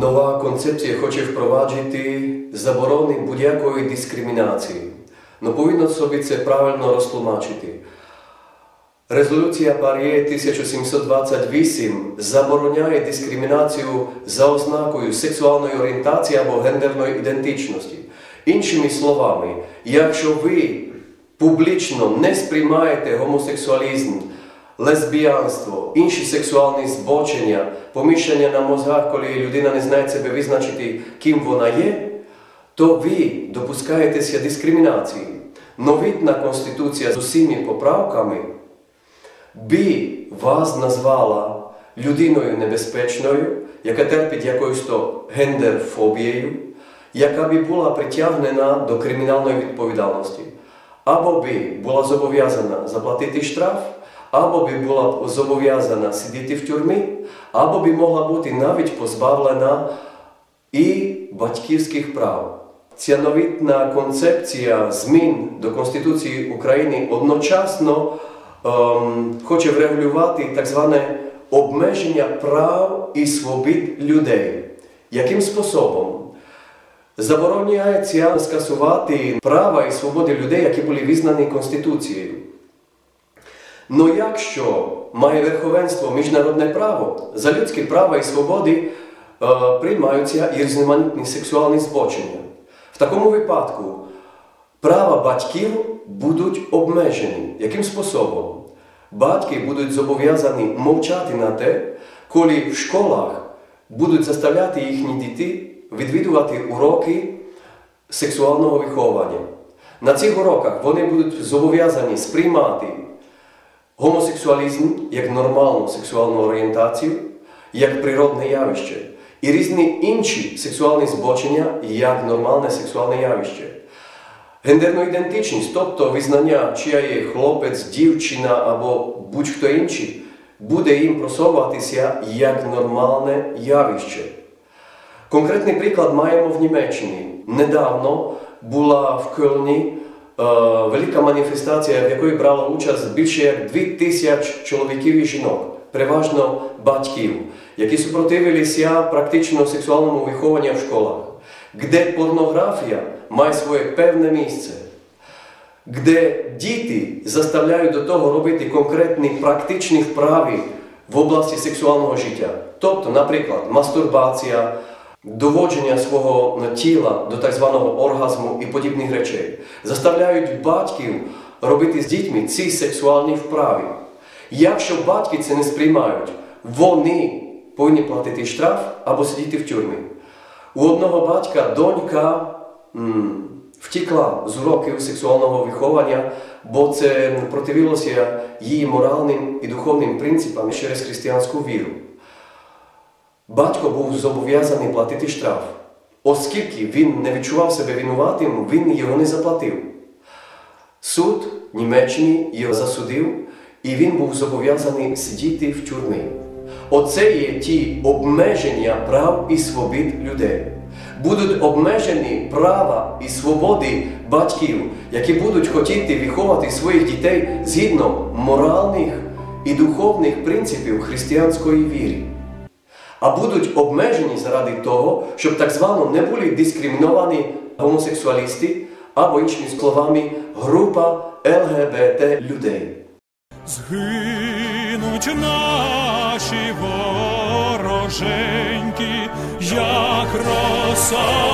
Нова концепція хоче впроваджити заборони будь-якої дискримінації. Но повинно собі це правильно розтлумачити. Резолюція Пар'є 1728 забороняє дискримінацію за ознакою сексуальної орієнтації або гендерної ідентичності. Іншими словами, якщо ви публічно не сприймаєте гомосексуалізм, лесбіянство, інші сексуальні збочення, поміщення на мозгах, коли людина не знає себе визначити, ким вона є, то ви допускаєтеся дискримінації. Новітна Конституція з усіми поправками би вас назвала людиною небезпечною, яка терпить якоюсь гендерфобією, яка би була притягнена до кримінальної відповідальності, або би була зобов'язана заплатити штраф, або би була зобов'язана сидіти в тюрмі, або би могла бути навіть позбавлена і батьківських прав. Ця новітна концепція змін до Конституції України одночасно ем, хоче врегулювати так зване обмеження прав і свобід людей. Яким способом? Забороняється скасувати права і свободи людей, які були визнані Конституцією. Ну якщо має верховенство міжнародне право, за людські права і свободи е, приймаються і різноманітні сексуальні збочення. В такому випадку права батьків будуть обмежені. Яким способом? Батьки будуть зобов'язані мовчати на те, коли в школах будуть заставляти їхні діти відвідувати уроки сексуального виховання. На цих уроках вони будуть зобов'язані сприймати гомосексуалізм як нормальну сексуальну орієнтацію, як природне явище, і різні інші сексуальні збочення як нормальне сексуальне явище. Гендерну ідентичність, тобто визнання, чия є хлопець, дівчина або будь-хто інший, буде їм просовуватися як нормальне явище. Конкретний приклад маємо в Німеччині. Недавно була в Кельні велика маніфестація, в якої брало участь більше як 2000 чоловіків і жінок, переважно батьків, які супротивилися практично сексуальному вихованню в школах, де порнографія має своє певне місце, де діти заставляють до того робити конкретні практичні вправи в області сексуального життя. Тобто, наприклад, мастурбація доводження свого тіла до так званого оргазму і подібних речей, заставляють батьків робити з дітьми ці сексуальні вправи. Якщо батьки це не сприймають, вони повинні платити штраф або сидіти в тюрмі. У одного батька донька м, втікла з уроків сексуального виховання, бо це противилося її моральним і духовним принципам через християнську віру батько був зобов'язаний платити штраф. Оскільки він не відчував себе винуватим, він його не заплатив. Суд Німеччини його засудив, і він був зобов'язаний сидіти в тюрмі. Оце є ті обмеження прав і свобід людей. Будуть обмежені права і свободи батьків, які будуть хотіти виховати своїх дітей згідно моральних і духовних принципів християнської віри а будуть обмежені заради того, щоб так звано не були дискриміновані гомосексуалісти або іншими словами група ЛГБТ людей. Згинуть наші вороженьки, як роса.